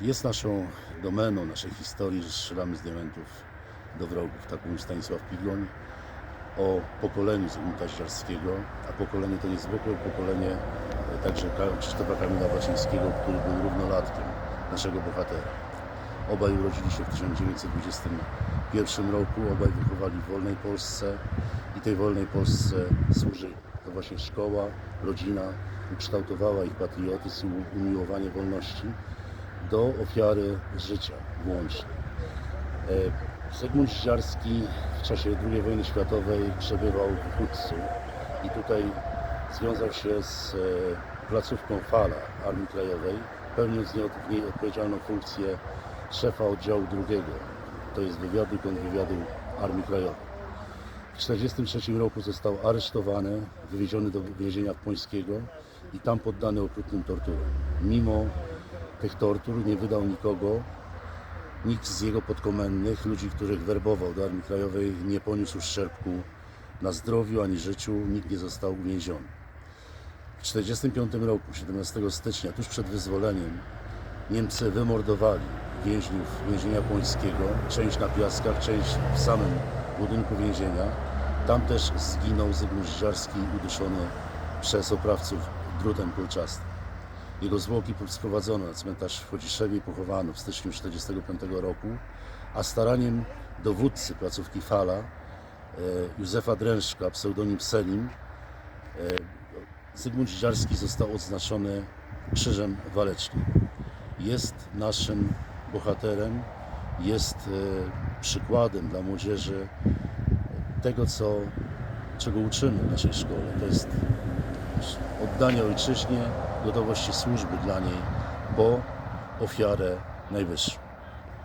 Jest naszą domeną, naszej historii, że strzelamy z diamentów do wrogów. Tak mówił Stanisław Pigoń o pokoleniu Zygmunta Ździarskiego, a pokolenie to niezwykłe pokolenie e, także Krzysztofa Kamila Baczyńskiego, który był równolatkiem naszego bohatera. Obaj urodzili się w 1921 roku, obaj wychowali w wolnej Polsce i tej wolnej Polsce służyli. To właśnie szkoła, rodzina ukształtowała ich patriotyzm umiłowanie wolności do ofiary życia włącznie. E, Zygmunt Ździarski w czasie II wojny światowej przebywał w Hudcu i tutaj związał się z e, placówką Fala Armii Krajowej, pełniąc w niej- odpowiedzialną funkcję szefa oddziału drugiego, to jest wywiadu i kontrwywiadu Armii Krajowej. W 1943 roku został aresztowany, wywieziony do więzienia Płońskiego i tam poddany okrutnym torturom. Mimo tych tortur nie wydał nikogo, nikt z jego podkomendnych, ludzi, których werbował do Armii Krajowej, nie poniósł uszczerbku na zdrowiu ani życiu, nikt nie został uwięziony. W 1945 roku, 17 stycznia, tuż przed wyzwoleniem, Niemcy wymordowali więźniów więzienia pońskiego, część na Piaskach, część w samym budynku więzienia. Tam też zginął Zygmunt Ździarski, uduszony przez oprawców drutem kolczastym. Jego zwłoki sprowadzono na cmentarz w Chodziszewie i pochowano w styczniu 1945 roku, a staraniem dowódcy placówki Fala, e, Józefa Drężka, pseudonim Selim, e, Zygmunt Ździarski został odznaczony Krzyżem Walecznym. Jest naszym bohaterem, jest e, przykładem dla młodzieży tego, co, czego uczymy w naszej szkole. To jest oddanie ojczyźnie, gotowości służby dla niej, bo ofiarę najwyższą.